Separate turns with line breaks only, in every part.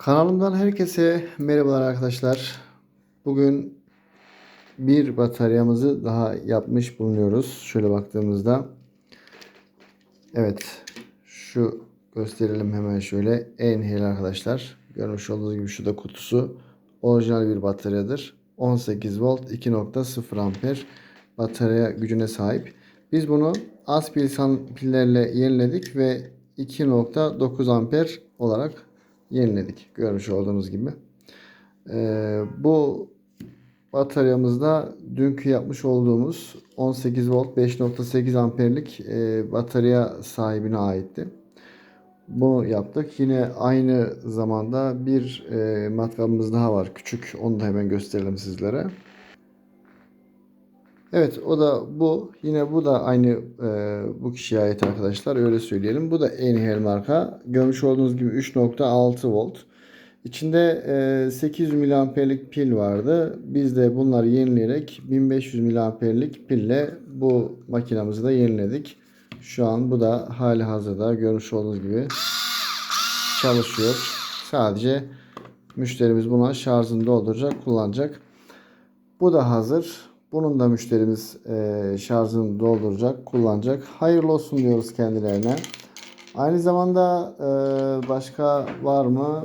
Kanalımdan herkese merhabalar arkadaşlar. Bugün bir bataryamızı daha yapmış bulunuyoruz. Şöyle baktığımızda. Evet. Şu gösterelim hemen şöyle. Enhale arkadaşlar. Görmüş olduğunuz gibi şu da kutusu. Orijinal bir bataryadır. 18 volt 2.0 amper batarya gücüne sahip. Biz bunu az pil pillerle yeniledik ve 2.9 amper olarak yeniledik. Görmüş olduğunuz gibi. Ee, bu bataryamızda dünkü yapmış olduğumuz 18 volt 5.8 amperlik e, batarya sahibine aitti. Bunu yaptık. Yine aynı zamanda bir e, matkabımız daha var. Küçük. Onu da hemen gösterelim sizlere. Evet o da bu. Yine bu da aynı e, bu kişiye ait arkadaşlar. Öyle söyleyelim. Bu da Enhel marka. Görmüş olduğunuz gibi 3.6 volt. İçinde e, 800 miliamperlik pil vardı. Biz de bunları yenileyerek 1500 miliamperlik pille bu makinamızı da yeniledik. Şu an bu da hali hazırda görmüş olduğunuz gibi çalışıyor. Sadece müşterimiz buna şarjını dolduracak, kullanacak. Bu da hazır. Bunun da müşterimiz e, şarjını dolduracak, kullanacak. Hayırlı olsun diyoruz kendilerine. Aynı zamanda e, başka var mı?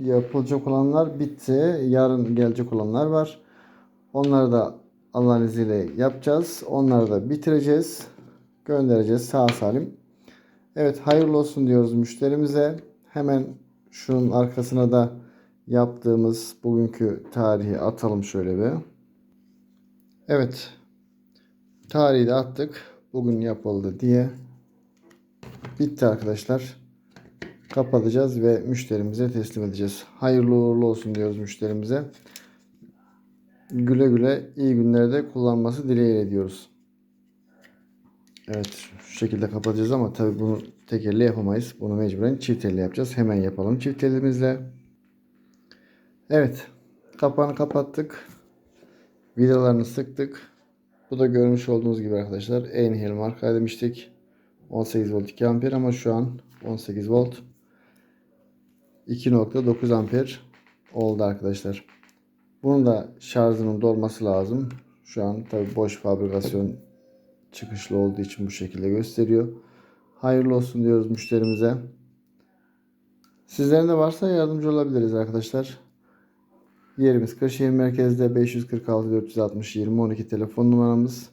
Yapılacak olanlar bitti. Yarın gelecek olanlar var. Onları da Allah'ın izniyle yapacağız. Onları da bitireceğiz. Göndereceğiz sağ salim. Evet hayırlı olsun diyoruz müşterimize. Hemen şunun arkasına da yaptığımız bugünkü tarihi atalım şöyle bir. Evet. Tarihi de attık. Bugün yapıldı diye. Bitti arkadaşlar. Kapatacağız ve müşterimize teslim edeceğiz. Hayırlı uğurlu olsun diyoruz müşterimize. Güle güle iyi günlerde kullanması dileğiyle diyoruz. Evet şu şekilde kapatacağız ama tabi bunu tek elle yapamayız. Bunu mecburen çift elle yapacağız. Hemen yapalım çift elimizle. Evet kapağını kapattık. Vidalarını sıktık. Bu da görmüş olduğunuz gibi arkadaşlar. Enhale marka demiştik. 18 volt 2 amper ama şu an 18 volt 2.9 amper oldu arkadaşlar. Bunun da şarjının dolması lazım. Şu an tabi boş fabrikasyon çıkışlı olduğu için bu şekilde gösteriyor. Hayırlı olsun diyoruz müşterimize. Sizlerin de varsa yardımcı olabiliriz arkadaşlar. Yerimiz Kırşehir merkezde 546 460 20 12 telefon numaramız.